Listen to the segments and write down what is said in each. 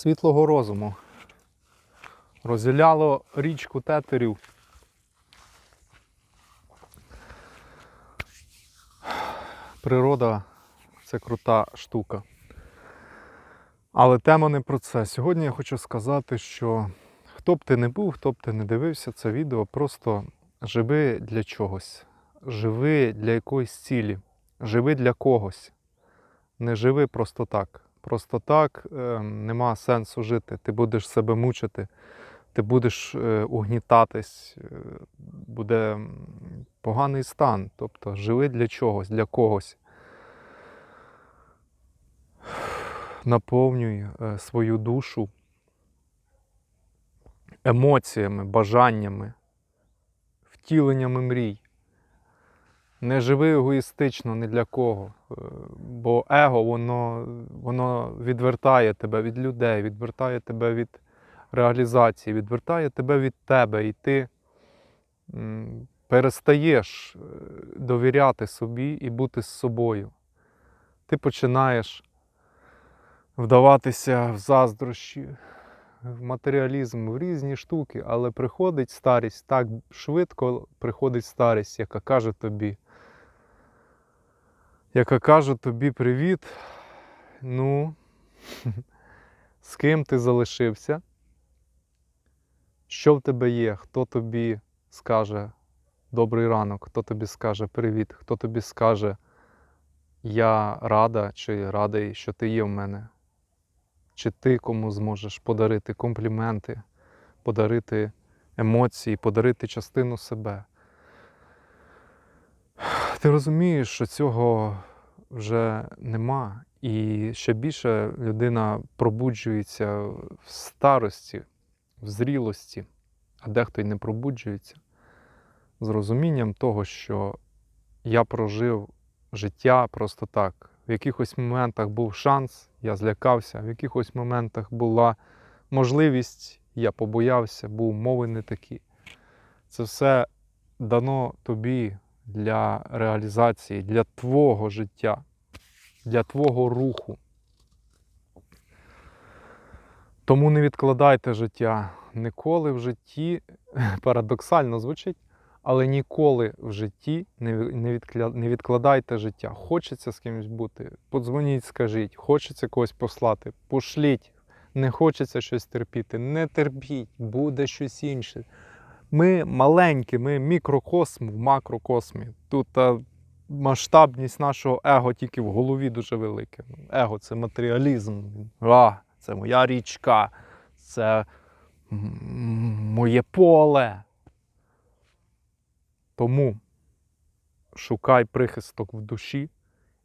світлого розуму. Розділяло річку тетерів. Природа це крута штука. Але тема не про це. Сьогодні я хочу сказати, що хто б ти не був, хто б ти не дивився це відео, просто живи для чогось. Живи для якоїсь цілі, живи для когось. Не живи просто так. Просто так е, нема сенсу жити. Ти будеш себе мучити, ти будеш е, угнітатись, е, буде поганий стан. Тобто живи для чогось, для когось. Наповнюй свою душу емоціями, бажаннями, втіленнями мрій. Не живи егоїстично ні для кого. Е, Бо его воно, воно відвертає тебе від людей, відвертає тебе від реалізації, відвертає тебе від тебе, і ти перестаєш е, довіряти собі і бути з собою. Ти починаєш вдаватися в заздрощі, в матеріалізм, в різні штуки, але приходить старість так швидко приходить старість, яка каже тобі, яка каже тобі привіт. Ну, з ким ти залишився? Що в тебе є? Хто тобі скаже добрий ранок, хто тобі скаже привіт, хто тобі скаже я рада чи радий, що ти є в мене? Чи ти кому зможеш подарити компліменти, подарити емоції, подарити частину себе? Ти розумієш, що цього вже нема, і ще більше людина пробуджується в старості, в зрілості, а дехто й не пробуджується з розумінням того, що я прожив життя просто так. В якихось моментах був шанс, я злякався, в якихось моментах була можливість, я побоявся, бо умови не такі. Це все дано тобі для реалізації, для твого життя, для твого руху. Тому не відкладайте життя. Ніколи в житті, парадоксально звучить, але ніколи в житті не відкладайте життя. Хочеться з кимось бути, подзвоніть, скажіть, хочеться когось послати, пошліть. Не хочеться щось терпіти, не терпіть, буде щось інше. Ми маленькі, ми мікрокосм в макрокосмі. Тут масштабність нашого его тільки в голові дуже велика. Его це матеріалізм. А, це моя річка, це моє поле. Тому шукай прихисток в душі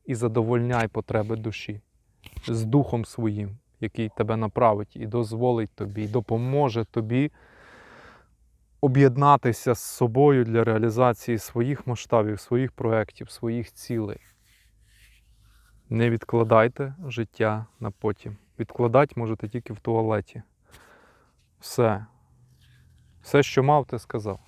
і задовольняй потреби душі з духом своїм, який тебе направить і дозволить тобі, і допоможе тобі об'єднатися з собою для реалізації своїх масштабів, своїх проєктів, своїх цілей. Не відкладайте життя на потім. Відкладати можете тільки в туалеті. Все. Все, що мав, ти сказав.